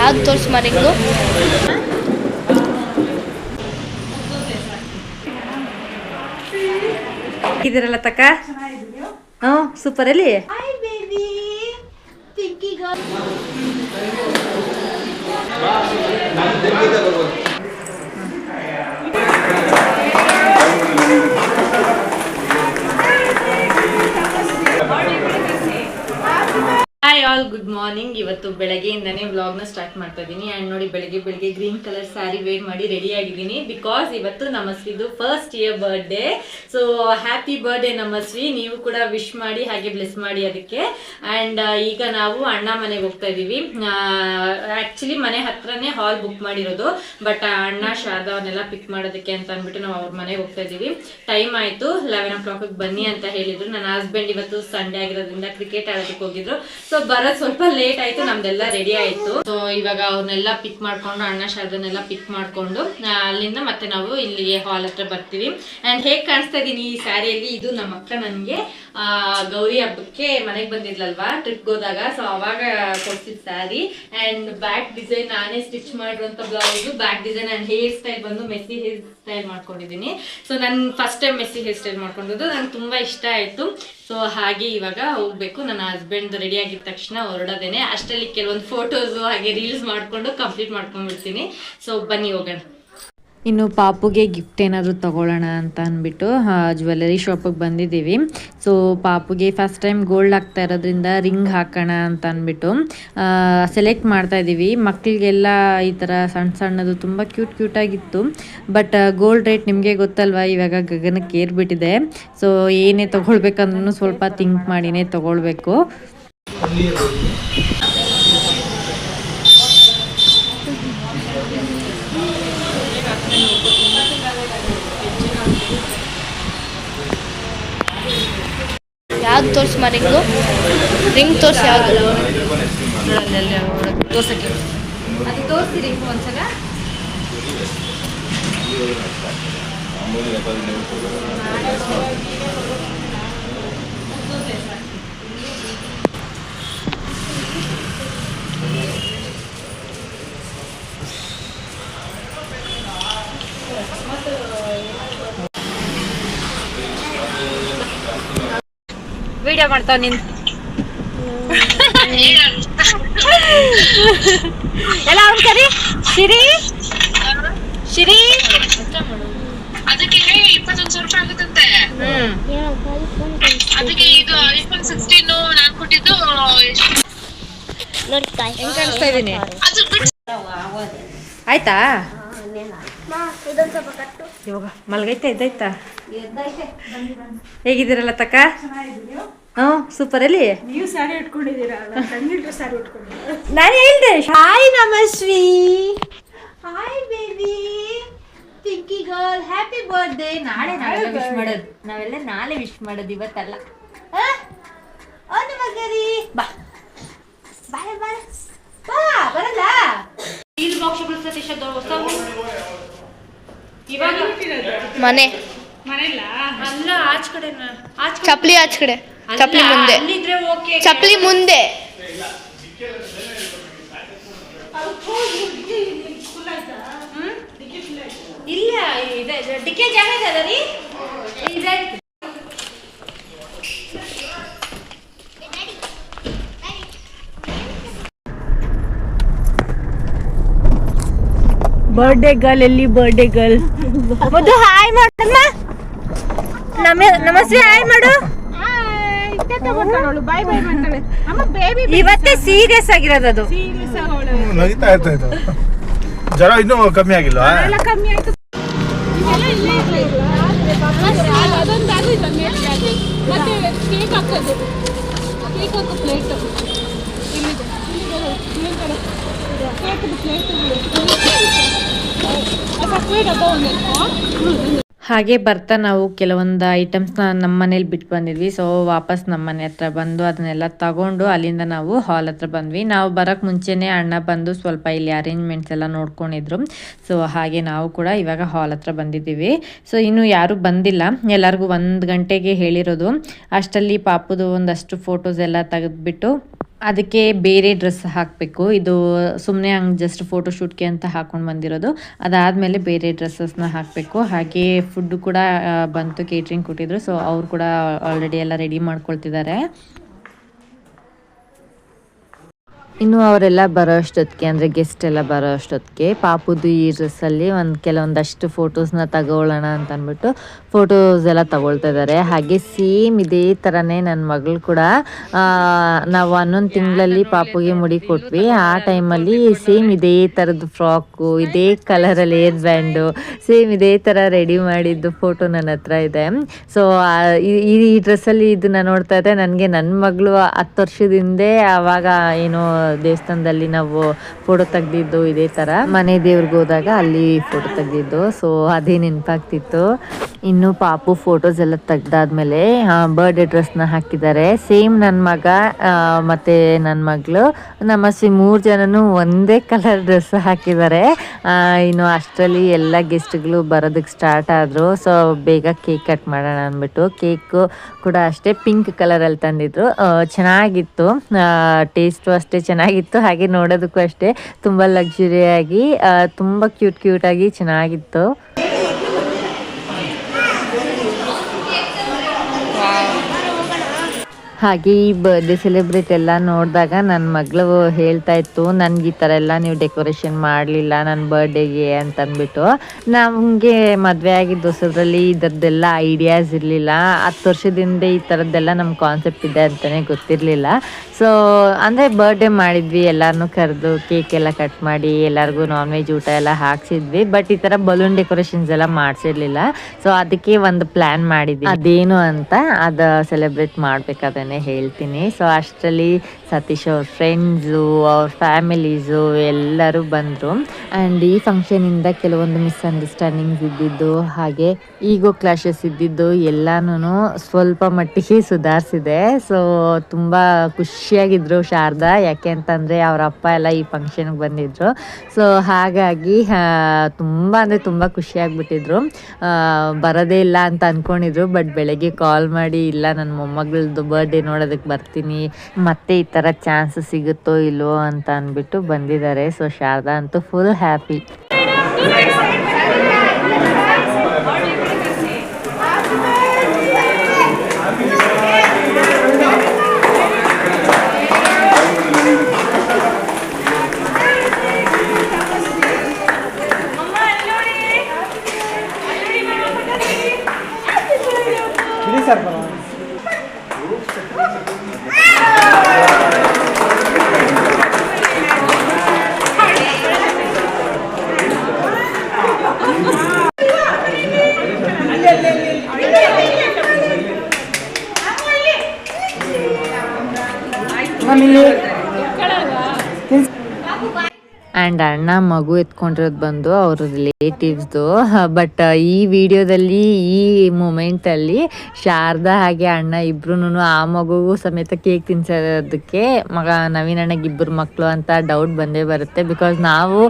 ಯಾವ್ದು ತೋರಿಸ್ ಮರಿಂಗು ಇದೀರಲ್ಲ ತಕ್ಕ? ಹ್ಞೂ ಸೂಪರ್ ಎಲ್ಲಿ ಇವತ್ತು ಬೆಳಗ್ಗೆಯಿಂದನೇ ವ್ಲಾಗ್ನ ಸ್ಟಾರ್ಟ್ ಮಾಡ್ತಾ ಇದ್ದೀನಿ ಆ್ಯಂಡ್ ನೋಡಿ, ಬೆಳಗ್ಗೆ ಬೆಳಗ್ಗೆ ಗ್ರೀನ್ ಕಲರ್ ಸ್ಯಾರಿ ವೇರ್ ಮಾಡಿ ರೆಡಿ ಆಗಿದ್ದೀನಿ. ಬಿಕಾಸ್ ಇವತ್ತು ನಮಸ್ವಿದು first year birthday so happy birthday Namasvi ನೀವು ಕೂಡ ವಿಶ್ ಮಾಡಿ, ಹಾಗೆ ಬ್ಲೆಸ್ ಮಾಡಿ ಅದಕ್ಕೆ. ಆ್ಯಂಡ್ ಈಗ ನಾವು ಅಣ್ಣ ಮನೆಗೆ ಹೋಗ್ತಾ ಇದ್ದೀವಿ ಆ್ಯಕ್ಚುಲಿ ಮನೆ ಹತ್ರನೇ ಹಾಲ್ ಬುಕ್ ಮಾಡಿರೋದು. ಬಟ್ ಅಣ್ಣ ಶಾರದಾ ಅವ್ರನ್ನೆಲ್ಲ ಪಿಕ್ ಮಾಡೋದಕ್ಕೆ ಅಂತ ಅಂದ್ಬಿಟ್ಟು ನಾವು ಅವ್ರ ಮನೆಗೆ ಹೋಗ್ತಾ ಇದ್ದೀವಿ ಟೈಮ್ ಆಯಿತು. ಲೆವೆನ್ ಓ ಕ್ಲಾಕಿಗೆ ಬನ್ನಿ ಅಂತ ಹೇಳಿದ್ರು. ನನ್ನ ಹಸ್ಬೆಂಡ್ ಇವತ್ತು ಸಂಡೇ ಆಗಿರೋದ್ರಿಂದ ಕ್ರಿಕೆಟ್ ಆಡೋದಕ್ಕೆ ಹೋಗಿದ್ರು. ಸೊ ಬರೋದ್ ಸ್ವಲ್ಪ ಲೇಟ್ ಆಯ್ತು. ನಮ್ದೆಲ್ಲ ರೆಡಿ ಆಯ್ತು. ಸೊ ಇವಾಗ ಅವ್ರನ್ನೆಲ್ಲ ಪಿಕ್ ಮಾಡ್ಕೊಂಡು, ಅಣ್ಣ ಶಾರದನ್ನೆಲ್ಲ ಪಿಕ್ ಮಾಡ್ಕೊಂಡು ಅಲ್ಲಿಂದ ಮತ್ತೆ ನಾವು ಇಲ್ಲಿಗೆ ಹಾಲ್ ಹತ್ರ ಬರ್ತೀವಿ. ಅಂಡ್ ಹೇಗ್ ಕಾಣಿಸ್ತಾ ಇದೀನಿ ಈ ಸ್ಯಾರಿಯಲ್ಲಿ ಇದು ನಮ್ಮ ಅಕ್ಕ ನನ್ಗೆ ಗೌರಿ ಹಬ್ಬಕ್ಕೆ ಮನೆಗೆ ಬಂದಿದ್ಲಲ್ವಾ? ಟ್ರಿಪ್ ಹೋದಾಗ. ಸೊ ಅವಾಗ ಕೊಡ್ಸಿದ್ ಸ್ಯಾರಿ ಅಂಡ್ ಬ್ಯಾಕ್ ಡಿಸೈನ್ ನಾನೇ ಸ್ಟಿಚ್ ಮಾಡಿರುವಂತ blouse back design and hair style ಬಂದು ಮೆಸ್ಸಿ ಹೇರ್ ಸ್ಟೈಲ್ ಮಾಡ್ಕೊಂಡಿದ್ದೀನಿ ಸೊ ನಾನು first time messy hair style ಮಾಡ್ಕೊಂಡಿದ್ದು. ನಂಗೆ ತುಂಬಾ ಇಷ್ಟ ಆಯ್ತು. ಸೊ ಹಾಗೆ ಇವಾಗ ಹೋಗ್ಬೇಕು. ನನ್ನ ಹಸ್ಬೆಂಡ್ ರೆಡಿ ಆಗಿದ ತಕ್ಷಣ ಹೊರಡೋದೇನೆ. ಅಷ್ಟರಲ್ಲಿ ಕೆಲವೊಂದು ಫೋಟೋಸ್ ಹಾಗೆ ರೀಲ್ಸ್ ಮಾಡ್ಕೊಂಡು ಕಂಪ್ಲೀಟ್ ಮಾಡ್ಕೊಂಡ್ಬಿಡ್ತೀನಿ. ಸೊ ಬನ್ನಿ ಹೋಗೋಣ. ಇನ್ನು ಪಾಪುಗೆ ಗಿಫ್ಟ್ ಏನಾದರೂ ತಗೊಳ್ಳೋಣ ಅಂತ ಅಂದ್ಬಿಟ್ಟು ಜ್ಯುವೆಲ್ಲರಿ ಶಾಪಿಗೆ ಬಂದಿದ್ದೀವಿ. ಸೊ ಪಾಪುಗೆ ಫಸ್ಟ್ ಟೈಮ್ ಗೋಲ್ಡ್ ಹಾಕ್ತಾ ಇರೋದ್ರಿಂದ ರಿಂಗ್ ಹಾಕೋಣ ಅಂತ ಅಂದ್ಬಿಟ್ಟು ಸೆಲೆಕ್ಟ್ ಮಾಡ್ತಾ ಇದ್ದೀವಿ. ಮಕ್ಕಳಿಗೆಲ್ಲ ಈ ಥರ ಸಣ್ಣ ಸಣ್ಣದು ತುಂಬ ಕ್ಯೂಟ್ ಕ್ಯೂಟಾಗಿತ್ತು ಬಟ್ ಗೋಲ್ಡ್ ರೇಟ್ ನಿಮಗೆ ಗೊತ್ತಲ್ವಾ? ಇವಾಗ ಗಗನಕ್ಕೆ ಏರ್ಬಿಟ್ಟಿದೆ. ಸೊ ಏನೇ ತೊಗೊಳ್ಬೇಕಂದ್ರೂ ಸ್ವಲ್ಪ ಥಿಂಕ್ ಮಾಡಿನೇ ತೊಗೊಳ್ಬೇಕು. ಯಾವ್ದು ರಿಂಗು ರಿಂಗ್ ತೋರಿಸಿ ಯಾವುದು? ತೋರ್ಸಕ್ಕೆ. ಅದು ತೋರಿಸ್ತೀರಿ ಒಂದ್ಸಲ. ವಿಡಿಯೋ ಮಾಡ್ತಾವ ನಿನ್. ಎಲ್ಲ ಅವ್ನು ಕರಿ ಸಿರಿ ಸಿರಿ ಅದಕ್ಕೆ ಇಪ್ಪತ್ತೊಂದು ಸಾವಿರ ರೂಪಾಯಿ ಆಗುತ್ತಂತೆ. ಹ್ಮ್. ಅದಕ್ಕೆ ಇದು ಐಫೋನ್ ಸಿಕ್ಸ್ಟೀನ್ ನಾನ್ ಕೊಟ್ಟಿದ್ದು? ಹೆಂಗ್ ಕಾಣಿಸ್ತಾ ಇದೀನಿ? ಆಯ್ತಾ? ಇವಾಗ ಮಲ್ಗೈತೆ ಇದ್ದಾಯ್ತಾ ಹೇಗಿದ್ದೀರಲ್ಲ ತಕ್ಕ? ಹ್ಞೂ ಸೂಪರ್ ಅಲ್ಲಿ? ನೀವು ಸ್ಯಾರಿ ಉಟ್ಕೊಂಡಿದ್ದೀರಾ? ತಂಗಿಟ್ಟು ಸ್ಯಾರಿ ಉಟ್ಕೊಂಡಿದ್ದೀರಾ? ನಾನು ಹೇಳ್ದೆ hi Namasvi. Hi baby pinky girl happy birthday ನಾಳೆ ನಾಳೆ ವಿಶ್ ಮಾಡೋದು. ನಾವೆಲ್ಲ ನಾಳೆ ವಿಶ್ ಮಾಡೋದು ಇವತ್ತಲ್ಲ. ಆ? ಒಂದು ಮಗರಿ ಬಾ. ಬಾಯ್ ಬಾಯ್ ಬಾ. ಬರಲ್ಲ. ಇದು ಬಾಕ್ಸ್ಗಳು ಅದು ಹೊಸ ಇವಾಗ. ಮನೆ ಮನೆಯಲ್ಲ? ಅಲ್ಲ ಆಚ ಕಡೆ ಆಚ ಚಪ್ಲಿ ಆಚ ಕಡೆ. ಚಪ್ಲಿ ಮುಂದೆ. ಚಪ್ಪಲಿ ಮುಂದೆ. ಇಲ್ಲ ಇದೆ ಡಿಕ್ಕೆ ಜಾಗ ಇದೆ ಅಲ್ಲ ರೀ? ಇದೆ. ಬರ್ಡೇ ಗರ್ಲ್ ಎಲ್ಲಿ ಬರ್ಡೇ ಗರ್ಲ್ ಮೊದಲು ಹಾಯ್ ಮಾಡಮ್ಮ ನಮ ನಮಸ್ತೆ ಹಾಯ್ ಮಾಡು. ಅವಳು. ಬಾಯ್ ಬಾಯ್ ಮಾಡ್ತಾಳೆ. ಅಮ್ಮ ಬೇಬಿ ಇವತ್ತೇ ಸೀರಿಯಸ್ ಆಗಿರೋದು ಅದು. ಸೀರಿಯಸ್ ಅವಳು. ನಗಿತಾ ಇರ್ತಾ ಇತ್ತು ಜ್ವರ ಇನ್ನೂ ಕಮ್ಮಿ ಆಗಿಲ್ಲ ಎಲ್ಲ ಕಮ್ಮಿ ಆಯ್ತು. ಇದೆಲ್ಲ ಇಲ್ಲೇ ಇರ್ಲಿಲ್ಲ. ಅದೊಂದು ಅದು ಇದು ಮೇಲ್ಗೆ ಅದು. ಮತ್ತೆ ಕೇಕ್ ಹಾಕೋದು. ಕೇಕ್ ಹಾಕೋ ಪ್ಲೇಟ್ ಹಾಗೆ ಬರ್ತಾ ನಾವು ಕೆಲವೊಂದು ಐಟಮ್ಸ್ನ ನಮ್ಮ ಮನೇಲಿ ಬಿಟ್ಟು ಬಂದಿದ್ವಿ. ಸೊ ವಾಪಸ್ ನಮ್ಮ ಮನೆ ಹತ್ರ ಬಂದು ಅದನ್ನೆಲ್ಲ ತಗೊಂಡು ಅಲ್ಲಿಂದ ನಾವು ಹಾಲ್ ಹತ್ರ ಬಂದ್ವಿ. ನಾವು ಬರೋಕ್ಕೆ ಮುಂಚೆನೇ ಅಣ್ಣ ಬಂದು ಸ್ವಲ್ಪ ಇಲ್ಲಿ ಅರೇಂಜ್ಮೆಂಟ್ಸ್ ಎಲ್ಲ ನೋಡ್ಕೊಂಡಿದ್ರು. ಸೊ ಹಾಗೆ ನಾವು ಕೂಡ ಇವಾಗ ಹಾಲ್ ಹತ್ರ ಬಂದಿದ್ದೀವಿ. ಸೊ ಇನ್ನು ಯಾರೂ ಬಂದಿಲ್ಲ. ಎಲ್ಲರಿಗೂ ಒಂದು ಗಂಟೆಗೆ ಹೇಳಿರೋದು. ಅಷ್ಟಲ್ಲಿ ಪಾಪುದು ಒಂದಷ್ಟು ಫೋಟೋಸ್ ಎಲ್ಲ ತೆಗೆದ್ಬಿಟ್ಟು ಅದಕ್ಕೆ ಬೇರೆ ಡ್ರೆಸ್ ಹಾಕಬೇಕು. ಇದು ಸುಮ್ಮನೆ ಹಂಗೆ ಜಸ್ಟ್ ಫೋಟೋಶೂಟ್ಗೆ ಅಂತ ಹಾಕೊಂಡು ಬಂದಿರೋದು. ಅದಾದಮೇಲೆ ಬೇರೆ ಡ್ರೆಸ್ಸಸ್ನ ಹಾಕಬೇಕು. ಹಾಗೆ ಫುಡ್ಡು ಕೂಡ ಬಂತು ಕೇಟ್ರಿಂಗ್ ಕೊಟ್ಟಿದ್ರು. ಸೊ ಅವ್ರು ಕೂಡ ಆಲ್ರೆಡಿ ಎಲ್ಲ ರೆಡಿ ಮಾಡ್ಕೊಳ್ತಿದ್ದಾರೆ. ಇನ್ನು ಅವರೆಲ್ಲ ಬರೋ ಅಷ್ಟೊತ್ತಿಗೆ ಅಂದರೆ ಗೆಸ್ಟ್ ಎಲ್ಲ ಬರೋ ಅಷ್ಟೊತ್ತಿಗೆ ಪಾಪುದು ಈ ಡ್ರೆಸ್ಸಲ್ಲಿ ಒಂದು ಕೆಲವೊಂದಷ್ಟು ಫೋಟೋಸ್ನ ತಗೊಳ್ಳೋಣ ಅಂತ ಅಂದ್ಬಿಟ್ಟು ಫೋಟೋಸ್ ಎಲ್ಲ ತಗೊಳ್ತಾ ಇದ್ದಾರೆ ಹಾಗೆ ಸೇಮ್ ಇದೇ ಥರನೇ ನನ್ನ ಮಗಳು ಕೂಡ ನಾವು ಹನ್ನೊಂದು ತಿಂಗಳಲ್ಲಿ ಪಾಪುಗೆ ಮುಡಿ ಕೊಟ್ವಿ. ಆ ಟೈಮಲ್ಲಿ ಸೇಮ್ ಇದೇ ಥರದ್ದು ಫ್ರಾಕು ಇದೇ ಕಲರಲ್ಲಿ ಏರ್ ಬ್ಯಾಂಡು ಸೇಮ್ ಇದೇ ಥರ ರೆಡಿ ಮಾಡಿದ್ದು ಫೋಟೋ ನನ್ನ ಹತ್ರ ಇದೆ. ಸೊ ಈ ಈ ಡ್ರೆಸ್ಸಲ್ಲಿ ಇದನ್ನ ನೋಡ್ತಾ ಇದ್ದೆ ನನಗೆ ನನ್ನ ಮಗಳು ಹತ್ತು ವರ್ಷದ ಹಿಂದೆ ಆವಾಗ ಏನು ದೇವಸ್ಥಾನದಲ್ಲಿ ನಾವು ಫೋಟೋ ತೆಗ್ದಿದ್ದು ಇದೇ ತರ. ಮನೆ ದೇವ್ರಿಗೆ ಹೋದಾಗ ಅಲ್ಲಿ ಫೋಟೋ ತೆಗ್ದಿದ್ದು. ಸೊ ಅದೇ ನೆನಪಾಗ್ತಿತ್ತು. ಇನ್ನು ಪಾಪು ಫೋಟೋಸ್ ಎಲ್ಲ ತೆಗ್ದಾದ್ಮೇಲೆ ಬರ್ಡೇ ಡ್ರೆಸ್ನ ಹಾಕಿದ್ದಾರೆ. ಸೇಮ್ ನನ್ನ ಮಗ ಮತ್ತೆ ನನ್ನ ಮಗಳು. ನಮ್ಮ ಸಿ ಮೂರು ಜನನು ಒಂದೇ ಕಲರ್ ಡ್ರೆಸ್ ಹಾಕಿದ್ದಾರೆ. ಇನ್ನು ಅಷ್ಟರಲ್ಲಿ ಎಲ್ಲ ಗೆಸ್ಟ್ಗಳು ಬರೋದಕ್ಕೆ ಸ್ಟಾರ್ಟ್ ಆದರು. ಸೊ ಬೇಗ ಕೇಕ್ ಕಟ್ ಮಾಡೋಣ ಅಂದ್ಬಿಟ್ಟು ಕೇಕು ಕೂಡ ಅಷ್ಟೇ ಪಿಂಕ್ ಕಲರಲ್ಲಿ ತಂದಿದ್ರು. ಚೆನ್ನಾಗಿತ್ತು. ಟೇಸ್ಟು ಅಷ್ಟೇ ಚೆನ್ನಾಗಿತ್ತು ಹಾಗೆ ನೋಡೋದಕ್ಕೂ ಅಷ್ಟೇ. ತುಂಬ ಲಕ್ಸುರಿಯಾಗಿ ತುಂಬ ಕ್ಯೂಟ್ ಕ್ಯೂಟಾಗಿ ಚೆನ್ನಾಗಿತ್ತು. ಹಾಗೆ ಈ ಬರ್ಡೇ ಸೆಲೆಬ್ರೇಟ್ ಎಲ್ಲ ನೋಡಿದಾಗ ನನ್ನ ಮಗಳು ಹೇಳ್ತಾ ಇತ್ತು, ನನಗೆ ಈ ಥರ ಎಲ್ಲ ನೀವು ಡೆಕೋರೇಷನ್ ಮಾಡಲಿಲ್ಲ ನನ್ನ ಬರ್ಡೇಗೆ ಅಂತ ಅಂದ್ಬಿಟ್ಟು ನಮಗೆ ಮದುವೆ ಆಗಿದ್ದ ಹೊಸದ್ರಲ್ಲಿ ಇದರದ್ದೆಲ್ಲ ಐಡಿಯಾಸ್ ಇರಲಿಲ್ಲ. ಹತ್ತು ವರ್ಷದಿಂದ ಈ ಥರದ್ದೆಲ್ಲ ನಮ್ಮ ಕಾನ್ಸೆಪ್ಟ್ ಇದೆ ಅಂತಲೇ ಗೊತ್ತಿರಲಿಲ್ಲ. ಸೊ ಅಂದರೆ ಬರ್ಡೇ ಮಾಡಿದ್ವಿ ಎಲ್ಲರನ್ನೂ ಕರೆದು ಕೇಕ್ ಎಲ್ಲ ಕಟ್ ಮಾಡಿ, ಎಲ್ಲರಿಗೂ ನಾನ್ ವೆಜ್ ಊಟ ಎಲ್ಲ ಹಾಕ್ಸಿದ್ವಿ. ಬಟ್ ಈ ಥರ ಬಲೂನ್ ಡೆಕೋರೇಷನ್ಸ್ ಎಲ್ಲ ಮಾಡಿಸಿರ್ಲಿಲ್ಲ. ಸೊ ಅದಕ್ಕೆ ಒಂದು ಪ್ಲ್ಯಾನ್ ಮಾಡಿದ್ವಿ ಅದೇನು ಅಂತ ಅದು ಸೆಲೆಬ್ರೇಟ್ ಮಾಡಬೇಕಾದ್ರೆ ಹೇಳ್ತೀನಿ. ಸೊ ಅಷ್ಟರಲ್ಲಿ ಸತೀಶ್ ಅವ್ರ ಫ್ರೆಂಡ್ಸು ಅವ್ರ ಫ್ಯಾಮಿಲೀಸು ಎಲ್ಲರೂ ಬಂದರು. ಆ್ಯಂಡ್ ಈ ಫಂಕ್ಷನಿಂದ ಕೆಲವೊಂದು ಮಿಸ್ಅಂಡರ್ಸ್ಟ್ಯಾಂಡಿಂಗ್ಸ್ ಇದ್ದಿದ್ದು, ಹಾಗೆ ಈಗೋ ಕ್ಲಾಶಸ್ ಇದ್ದಿದ್ದು ಎಲ್ಲಾನು ಸ್ವಲ್ಪ ಮಟ್ಟಿಗೆ ಸುಧಾರಿಸಿದೆ. ಸೊ ತುಂಬ ಖುಷಿಯಾಗಿದ್ರು ಶಾರದಾ. ಯಾಕೆ ಅಂತಂದರೆ ಅವ್ರ ಅಪ್ಪ ಎಲ್ಲ ಈ ಫಂಕ್ಷನ್ಗೆ ಬಂದಿದ್ರು. ಸೊ ಹಾಗಾಗಿ ತುಂಬ ಅಂದರೆ ತುಂಬ ಖುಷಿಯಾಗ್ಬಿಟ್ಟಿದ್ರು. ಬರೋದೇ ಇಲ್ಲ ಅಂತ ಅಂದ್ಕೊಂಡಿದ್ರು ಬಟ್ ಬೆಳಗ್ಗೆ ಕಾಲ್ ಮಾಡಿ, ಇಲ್ಲ ನನ್ನ ಮೊಮ್ಮಗಳದ್ದು ಬರ್ಡೇ ನೋಡೋದಕ್ಕೆ ಬರ್ತೀನಿ. ಮತ್ತೆ ಈ ಥರ ಚಾನ್ಸ್ ಸಿಗುತ್ತೋ ಇಲ್ವೋ ಅಂತ ಅಂದ್ಬಿಟ್ಟು ಬಂದಿದ್ದಾರೆ. ಸೊ ಶಾರದಾ ಅಂತೂ ಫುಲ್ ಹ್ಯಾಪಿ family ಆ್ಯಂಡ್ ಅಣ್ಣ ಮಗು ಎತ್ಕೊಂಡಿರೋದು ಬಂದು ಅವ್ರ ರಿಲೇಟಿವ್ಸ್ದು ಬಟ್ ಈ ವಿಡಿಯೋದಲ್ಲಿ ಈ ಮೂಮೆಂಟಲ್ಲಿ ಶಾರದಾ ಹಾಗೆ ಅಣ್ಣ ಇಬ್ರು ಆ ಮಗುಗೂ ಸಮೇತ ಕೇಕ್ ತಿನ್ಸೋದಕ್ಕೆ ಮಗ ನವೀನ್ ಅಣ್ಣಗೆ ಇಬ್ಬರು ಮಕ್ಕಳು ಅಂತ ಡೌಟ್ ಬಂದೇ ಬರುತ್ತೆ. ಬಿಕಾಸ್ ನಾವು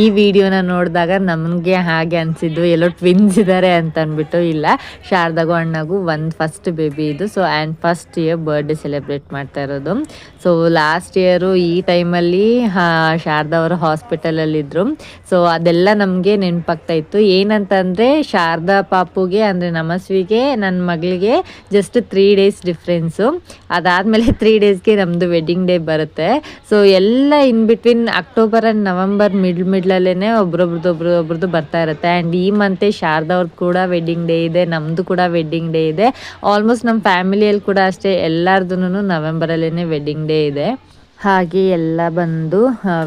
ಈ ವಿಡಿಯೋನ ನೋಡಿದಾಗ ನಮಗೆ ಹಾಗೆ ಅನಿಸಿದ್ದು, ಎಲ್ಲೋ ಟ್ವಿನ್ಸ್ ಇದ್ದಾರೆ ಅಂತ ಅಂದ್ಬಿಟ್ಟು ಇಲ್ಲ. ಶಾರದಾಗೂ ಅಣ್ಣಗೂ ಒಂದು ಫಸ್ಟ್ ಬೇಬಿ ಇದು. So and first year birthday celebrate ಮಾಡ್ತಾ ಇರೋದು. ಸೊ ಲಾಸ್ಟ್ ಇಯರು ಈ ಟೈಮಲ್ಲಿ ಶಾರದಾ ಅವರು ಹಾಸ್ಪಿಟಲಲ್ಲಿದ್ದರು ಸೊ ಅದೆಲ್ಲ ನಮಗೆ ನೆನಪಾಗ್ತಾ ಇತ್ತು ಏನಂತಂದರೆ, ಶಾರದಾ ಪಾಪುಗೆ, ಅಂದರೆ ನಮಸ್ವಿಗೆ ನನ್ನ ಮಗಳಿಗೆ ಜಸ್ಟ್ ತ್ರೀ ಡೇಸ್ ಡಿಫ್ರೆನ್ಸು ಅದಾದಮೇಲೆ ತ್ರೀ ಡೇಸ್ಗೆ ನಮ್ಮದು ವೆಡ್ಡಿಂಗ್ ಡೇ ಬರುತ್ತೆ. ಸೊ ಎಲ್ಲ in between October and November middle ಮಿಡ್ಲಲ್ಲೇ ಒಬ್ರೊಬ್ರದ್ದು ಒಬ್ರು ಒಬ್ರದ್ದು ಬರ್ತಾ ಇರುತ್ತೆ. ಆ್ಯಂಡ್ ಈ ಮಂತೆ ಶಾರದಾ ಅವ್ರದ್ದು ಕೂಡ ವೆಡ್ಡಿಂಗ್ ಡೇ ಇದೆ ನಮ್ಮದು ಕೂಡ ವೆಡ್ಡಿಂಗ್ ಡೇ ಇದೆ. ಆಲ್ಮೋಸ್ಟ್ ನಮ್ಮ ಫ್ಯಾಮಿಲಿಯಲ್ಲಿ ಕೂಡ ಅಷ್ಟೇ ಎಲ್ಲರದೂ ನವೆಂಬರಲ್ಲೇ ವೆಡ್ಡಿಂಗ್ ಡೇ ಇದೆ. ಹಾಗೆ ಎಲ್ಲ ಬಂದು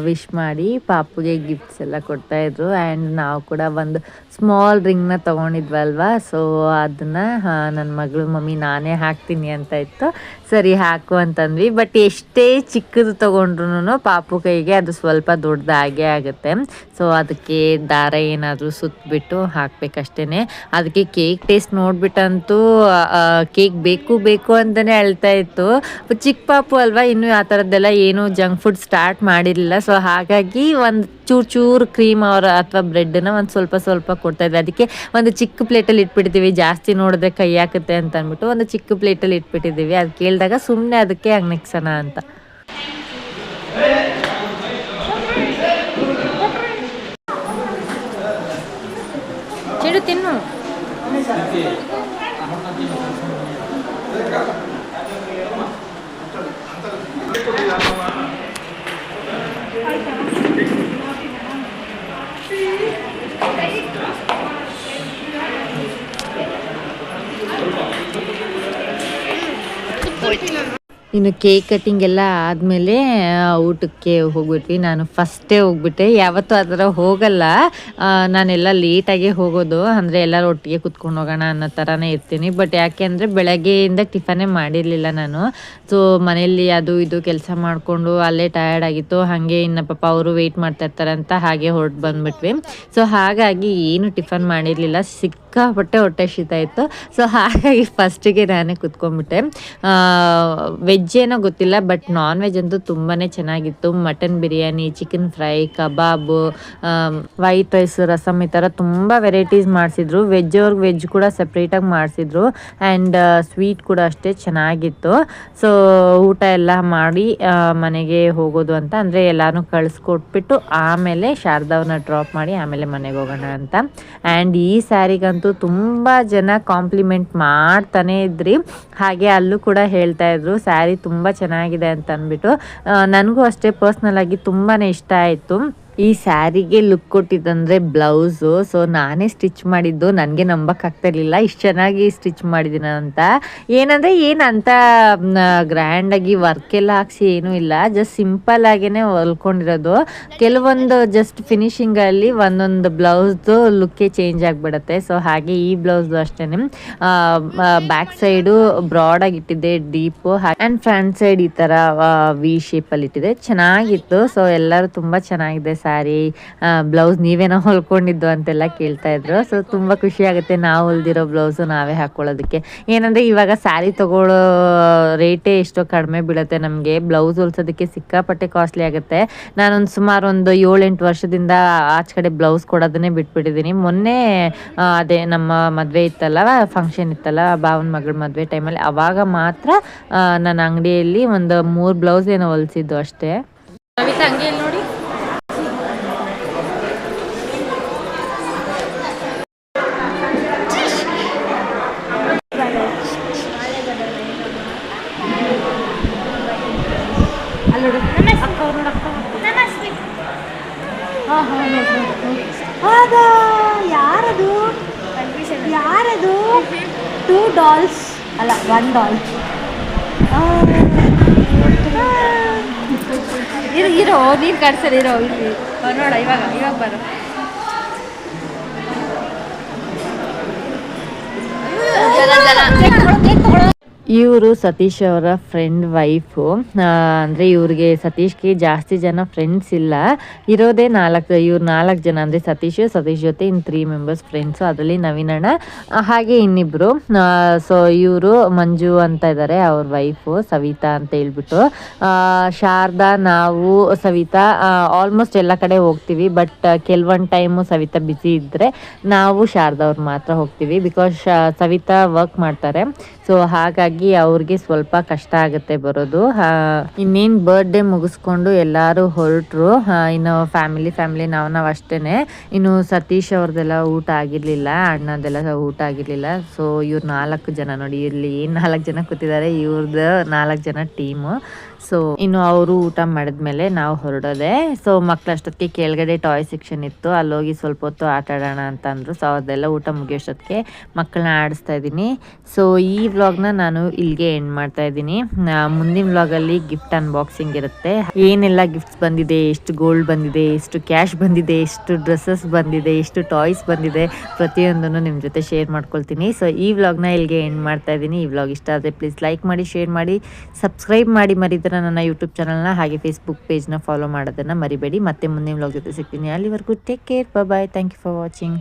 ವಿಶ್ ಮಾಡಿ ಪಾಪುಗೆ ಗಿಫ್ಟ್ಸ್ ಎಲ್ಲ ಕೊಡ್ತಾ ಇದ್ರು. ಆ್ಯಂಡ್ ನಾವು ಕೂಡ ಒಂದು ಸ್ಮಾಲ್ ರಿಂಗ್ನ ತೊಗೊಂಡಿದ್ವಲ್ವಾ? ಸೊ ಅದನ್ನು ನನ್ನ ಮಗಳು, ಮಮ್ಮಿ ನಾನೇ ಹಾಕ್ತೀನಿ ಅಂತ ಇತ್ತು. ಸರಿ, ಹಾಕು ಅಂತಂದ್ವಿ. ಬಟ್ ಎಷ್ಟೇ ಚಿಕ್ಕದು ತೊಗೊಂಡ್ರು ಪಾಪು ಕೈಗೆ ಅದು ಸ್ವಲ್ಪ ದೊಡ್ಡದಾಗೇ ಆಗುತ್ತೆ. ಸೊ ಅದಕ್ಕೆ ದಾರ ಏನಾದರೂ ಸುತ್ತಬಿಟ್ಟು ಹಾಕಬೇಕಷ್ಟೇ ಅದಕ್ಕೆ ಕೇಕ್ ಟೇಸ್ಟ್ ನೋಡ್ಬಿಟ್ಟಂತೂ ಕೇಕ್ ಬೇಕು ಬೇಕು ಅಂತಲೇ ಅಳ್ತಾ ಇತ್ತು. ಚಿಕ್ಕ ಪಾಪು ಅಲ್ವಾ? ಇನ್ನೂ ಆ ಥರದ್ದೆಲ್ಲ ಏನು ಜಂಕ್ ಫುಡ್ ಸ್ಟಾರ್ಟ್ ಮಾಡಿರಲಿಲ್ಲ. ಸೊ ಹಾಗಾಗಿ ಒಂದು ಚೂರು ಚೂರು ಕ್ರೀಮ್ ಅವರ ಅಥವಾ ಬ್ರೆಡ್ನ ಒಂದು ಸ್ವಲ್ಪ ಸ್ವಲ್ಪ ಕೊಡ್ತಾ ಇದ್ವಿ ಅದಕ್ಕೆ ಒಂದು ಚಿಕ್ಕ ಪ್ಲೇಟಲ್ಲಿ ಇಟ್ಬಿಡ್ತೀವಿ ಜಾಸ್ತಿ ನೋಡಿದ್ರೆ ಕೈ ಹಾಕುತ್ತೆ ಅಂತ ಅಂದ್ಬಿಟ್ಟು ಒಂದು ಚಿಕ್ಕ ಪ್ಲೇಟಲ್ಲಿ ಇಟ್ಬಿಟ್ಟಿದ್ದೀವಿ ಅದು ಕೇಳಿದಾಗ ಸುಮ್ಮನೆ ಅದಕ್ಕೆ ಹಂಗೆ ನೆಕ್ಸೋಣ ಅಂತ ತಿನ್ನು. ಇನ್ನು ಕೇಕ್ ಕಟ್ಟಿಂಗ್ ಎಲ್ಲ ಆದಮೇಲೆ ಊಟಕ್ಕೆ ಹೋಗ್ಬಿಟ್ವಿ. ನಾನು ಫಸ್ಟೇ ಹೋಗ್ಬಿಟ್ಟೆ. ಯಾವತ್ತೂ ಆ ಥರ ಹೋಗಲ್ಲ. ನಾನೆಲ್ಲ ಲೇಟಾಗೆ ಹೋಗೋದು. ಅಂದರೆ ಎಲ್ಲರೂ ಒಟ್ಟಿಗೆ ಕುತ್ಕೊಂಡು ಹೋಗೋಣ ಅನ್ನೋ ಥರನೇ ಇರ್ತೀನಿ. ಬಟ್ ಯಾಕೆ ಅಂದರೆ ಬೆಳಗ್ಗೆಯಿಂದ ಟಿಫನೇ ಮಾಡಿರಲಿಲ್ಲ ನಾನು. ಸೊ ಮನೆಯಲ್ಲಿ ಅದು ಇದು ಕೆಲಸ ಮಾಡಿಕೊಂಡು ಅಲ್ಲೇ ಟಯರ್ಡ್ ಆಗಿತ್ತು. ಹಾಗೆ ಇನ್ನು ಪಾಪ ಅವರು ವೆಯ್ಟ್ ಮಾಡ್ತಾ ಇರ್ತಾರೆ ಅಂತ ಹಾಗೆ ಹೊರಟು ಬಂದ್ಬಿಟ್ವಿ. ಸೊ ಹಾಗಾಗಿ ಏನು ಟಿಫನ್ ಮಾಡಿರಲಿಲ್ಲ. ಸಿಕ್ಕಾಪಟ್ಟೆ ಹೊಟ್ಟೆ ಶೀತ ಇತ್ತು. ಸೊ ಹಾಗಾಗಿ ಫಸ್ಟಿಗೆ ನಾನೇ ಕುತ್ಕೊಂಡ್ಬಿಟ್ಟೆ. ವೆಜ್ ಏನೋ ಗೊತ್ತಿಲ್ಲ ಬಟ್ ನಾನ್ ವೆಜ್ ಅಂತೂ ತುಂಬಾ ಚೆನ್ನಾಗಿತ್ತು. Mutton biryani chicken fry kebab white rice rasam ಈ ಥರ ತುಂಬ ವೆರೈಟೀಸ್ ಮಾಡಿಸಿದ್ರು. ವೆಜ್ ಅವ್ರಿಗೆ ವೆಜ್ ಕೂಡ ಸಪ್ರೇಟಾಗಿ ಮಾಡಿಸಿದ್ರು. ಆ್ಯಂಡ್ ಸ್ವೀಟ್ ಕೂಡ ಅಷ್ಟೇ ಚೆನ್ನಾಗಿತ್ತು. ಸೊ ಊಟ ಎಲ್ಲ ಮಾಡಿ ಮನೆಗೆ ಹೋಗೋದು ಅಂತ ಅಂದರೆ ಎಲ್ಲಾನು ಕಳಿಸ್ಕೊಟ್ಬಿಟ್ಟು ಆಮೇಲೆ ಶಾರದಾವನ್ನ ಡ್ರಾಪ್ ಮಾಡಿ ಆಮೇಲೆ ಮನೆಗೆ ಹೋಗೋಣ ಅಂತ. ಆ್ಯಂಡ್ ಈ ಸ್ಯಾರಿಗಂತೂ ತುಂಬ ಜನ ಕಾಂಪ್ಲಿಮೆಂಟ್ ಮಾಡ್ತಾನೆ ಇದ್ರಿ. ಹಾಗೆ ಅಲ್ಲೂ ಕೂಡ ಹೇಳ್ತಾ ಇದ್ರು ಸ್ಯಾರಿ ತುಂಬ ಚೆನ್ನಾಗಿದೆ ಅಂತ ಅಂದ್ಬಿಟ್ಟು ನನಗೂ ಅಷ್ಟೇ ಪರ್ಸ್ನಲ್ ಆಗಿ ತುಂಬಾ ಇಷ್ಟ ಆಯಿತು. ಈ ಸ್ಯಾರಿಗೆ ಲುಕ್ ಕೊಟ್ಟಿದ್ದಂದ್ರೆ ಬ್ಲೌಸು. ಸೊ ನಾನೇ ಸ್ಟಿಚ್ ಮಾಡಿದ್ದು. ನನಗೆ ನಂಬಕ್ಕಾಗ್ತಾ ಇರಲಿಲ್ಲ. ಇಷ್ಟು ಚೆನ್ನಾಗಿ ಸ್ಟಿಚ್ ಮಾಡಿದ್ದೀನಿ ಅಂತ. ಏನಂದರೆ ಏನಂತ ಗ್ರ್ಯಾಂಡಾಗಿ ವರ್ಕ್ ಎಲ್ಲ ಹಾಕ್ಸಿ ಏನೂ ಇಲ್ಲ. ಜಸ್ಟ್ ಸಿಂಪಲ್ ಹೊಲ್ಕೊಂಡಿರೋದು. ಕೆಲವೊಂದು ಜಸ್ಟ್ ಫಿನಿಶಿಂಗಲ್ಲಿ ಒಂದೊಂದು ಬ್ಲೌಸ್ದು ಲುಕ್ಕೇ ಚೇಂಜ್ ಆಗಿಬಿಡುತ್ತೆ. ಸೊ ಹಾಗೆ ಈ ಬ್ಲೌಸ್ದು ಅಷ್ಟೇ ಬ್ಯಾಕ್ ಸೈಡು ಬ್ರಾಡಾಗಿ ಇಟ್ಟಿದ್ದೆ ಡೀಪು ಆ್ಯಂಡ್ ಫ್ರಂಟ್ ಸೈಡ್ ಈ ಥರ ವಿ ಶೇಪಲ್ಲಿ ಇಟ್ಟಿದೆ ಚೆನ್ನಾಗಿತ್ತು. ಸೊ ಎಲ್ಲರೂ ತುಂಬ ಚೆನ್ನಾಗಿದೆ. ಸ್ಯಾರಿ ಬ್ಲೌಸ್ ನೀವೇನೋ ಹೊಲ್ಕೊಂಡಿದ್ದು ಅಂತೆಲ್ಲ ಕೇಳ್ತಾ ಇದ್ರು. ಸೊ ತುಂಬ ಖುಷಿ ಆಗುತ್ತೆ ನಾವು ಹೊಲ್ದಿರೋ ಬ್ಲೌಸು ನಾವೇ ಹಾಕೊಳ್ಳೋದಕ್ಕೆ. ಏನಂದರೆ ಇವಾಗ ಸ್ಯಾರಿ ತಗೊಳ್ಳೋ ರೇಟೇ ಎಷ್ಟೋ ಕಡಿಮೆ ಬೀಳುತ್ತೆ ನಮಗೆ. ಬ್ಲೌಸ್ ಹೊಲ್ಸೋದಕ್ಕೆ ಸಿಕ್ಕಾಪಟ್ಟೆ ಕಾಸ್ಟ್ಲಿ ಆಗುತ್ತೆ. ನಾನೊಂದು ಸುಮಾರು ಒಂದು ಏಳೆಂಟು ವರ್ಷದಿಂದ ಆಚೆ ಕಡೆ ಬ್ಲೌಸ್ ಕೊಡೋದನ್ನೇ ಬಿಟ್ಬಿಟ್ಟಿದ್ದೀನಿ. ಮೊನ್ನೆ ಅದೇ ನಮ್ಮ ಮದುವೆ ಇತ್ತಲ್ಲ ಫಂಕ್ಷನ್ ಇತ್ತಲ್ಲ, ಭಾವನ ಮಗಳ ಮದುವೆ ಟೈಮಲ್ಲಿ ಅವಾಗ ಮಾತ್ರ ನನ್ನ ಅಂಗಡಿಯಲ್ಲಿ ಒಂದು ಮೂರು ಬ್ಲೌಸ್ ಏನೋ ಹೊಲಿಸಿದ್ದು ಅಷ್ಟೇ. ನೋಡಿ ಯಾರದು ಯಾರದು ಟೂ ಡಾಲ್ಸ್ ಅಲ್ಲ ಒನ್ ಡಾಲ್ ಇರು ಇರೋ ನೀನು ಕಟ್ಸರಿ ಇರೋ ಇಲ್ಲಿ ನೋಡ ಇವಾಗ ಇವಾಗ ಬರೋ ಇವರು ಸತೀಶ್ ಅವರ ಫ್ರೆಂಡ್ ವೈಫು ಅಂದರೆ ಇವ್ರಿಗೆ ಸತೀಶ್ಗೆ ಜಾಸ್ತಿ ಜನ ಫ್ರೆಂಡ್ಸ್ ಇಲ್ಲ. ಇರೋದೇ ನಾಲ್ಕು, ಇವ್ರು ನಾಲ್ಕು ಜನ ಅಂದರೆ ಸತೀಶ್ ಸತೀಶ್ ಜೊತೆ ಇನ್ನು ತ್ರೀ ಮೆಂಬರ್ಸ್ ಫ್ರೆಂಡ್ಸು ಅದರಲ್ಲಿ ನವೀನಣ್ಣ ಹಾಗೆ ಇನ್ನಿಬ್ಬರು ಸೊ ಇವರು ಮಂಜು ಅಂತ ಇದ್ದಾರೆ ಅವ್ರ ವೈಫು ಸವಿತಾ ಅಂತ ಹೇಳ್ಬಿಟ್ಟು. ಶಾರದಾ, ನಾವು, ಸವಿತಾ ಆಲ್ಮೋಸ್ಟ್ ಎಲ್ಲ ಕಡೆ ಹೋಗ್ತೀವಿ ಬಟ್ ಕೆಲವೊಂದು ಟೈಮು ಸವಿತಾ ಬ್ಯುಸಿ ಇದ್ದರೆ ನಾವು ಶಾರದಾ ಅವ್ರು ಮಾತ್ರ ಹೋಗ್ತೀವಿ ಬಿಕಾಸ್ ಸವಿತಾ ವರ್ಕ್ ಮಾಡ್ತಾರೆ. ಸೊ ಹಾಗಾಗಿ ಅವ್ರಿಗೆ ಸ್ವಲ್ಪ ಕಷ್ಟ ಆಗುತ್ತೆ ಬರೋದು. ಇನ್ನೇನ್ ಬರ್ಡೇ ಮುಗಿಸ್ಕೊಂಡು ಎಲ್ಲಾರು ಹೊರಟ್ರು. ಇನ್ನು ಫ್ಯಾಮಿಲಿ ಫ್ಯಾಮಿಲಿ ನಾವು ನಾವು ಅಷ್ಟೇನೆ. ಇನ್ನು ಸತೀಶ್ ಅವ್ರದ್ದೆಲ್ಲ ಊಟ ಆಗಿರಲಿಲ್ಲ, ಅಣ್ಣದೆಲ್ಲ ಊಟ ಆಗಿರಲಿಲ್ಲ. ಸೊ ಇವ್ರು ನಾಲ್ಕು ಜನ ನೋಡಿ, ಇಲ್ಲಿ ಏನ್ ನಾಲ್ಕು ಜನ ಕೂತಿದ್ದಾರೆ ಇವ್ರದ್ದು ನಾಲ್ಕು ಜನ ಟೀಮು ಸೊ ಇನ್ನು ಅವರು ಊಟ ಮಾಡಿದ್ಮೇಲೆ ನಾವು ಹೊರಡೋದೆ. ಸೊ ಮಕ್ಳು ಅಷ್ಟೊತ್ತಿಗೆ ಕೆಳಗಡೆ ಟಾಯ್ ಸೆಕ್ಷನ್ ಇತ್ತು. ಅಲ್ಲಿ ಹೋಗಿ ಸ್ವಲ್ಪ ಹೊತ್ತು ಆಟ ಆಡೋಣ ಅಂತ ಸೊ ಅದೆಲ್ಲ ಊಟ ಮುಗಿಯೋಷ್ಟೊತ್ತಿಗೆ ಮಕ್ಕಳನ್ನ ಆಡಿಸ್ತಾ ಇದ್ದೀನಿ. ಸೊ ಈ ವ್ಲಾಗ್ನ ನಾನು ಇಲ್ಲಿಗೆ ಎಂಡ್ ಮಾಡ್ತಾ ಇದ್ದೀನಿ. ಮುಂದಿನ ವ್ಲಾಗಲ್ಲಿ ಗಿಫ್ಟ್ ಅನ್ಬಾಕ್ಸಿಂಗ್ ಇರುತ್ತೆ. ಏನೆಲ್ಲ ಗಿಫ್ಟ್ಸ್ ಬಂದಿದೆ, ಎಷ್ಟು ಗೋಲ್ಡ್ ಬಂದಿದೆ, ಎಷ್ಟು ಕ್ಯಾಶ್ ಬಂದಿದೆ, ಎಷ್ಟು ಡ್ರೆಸ್ಸಸ್ ಬಂದಿದೆ, ಎಷ್ಟು ಟಾಯ್ಸ್ ಬಂದಿದೆ ಪ್ರತಿಯೊಂದನ್ನು ನಿಮ್ಮ ಜೊತೆ ಶೇರ್ ಮಾಡ್ಕೊಳ್ತೀನಿ. ಸೊ ಈ ವ್ಲಾಗ್ನ ಇಲ್ಲಿಗೆ ಎಂಡ್ ಮಾಡ್ತಾ ಇದ್ದೀನಿ. ಈ ವ್ಲಾಗ್ ಇಷ್ಟ ಆದರೆ ಪ್ಲೀಸ್ ಲೈಕ್ ಮಾಡಿ ಶೇರ್ ಮಾಡಿ ಸಬ್ಸ್ಕ್ರೈಬ್ ಮಾಡಿ ನನ್ನ ಯೂಟ್ಯೂಬ್ ಚಾನಲ್ನ ಹಾಗೆ ಫೇಸ್ಬುಕ್ ಪೇಜ್ನ ಫಾಲೋ ಮಾಡೋದನ್ನು ಮರಿಬೇಡಿ. ಮತ್ತೆ ಮುಂದಿನ ವ್ಲಾಗ್ ಜೊತೆ ಸಿಗ್ತೀನಿ. ಅಲ್ಲಿವರೆಗೂ take care bye thank you for watching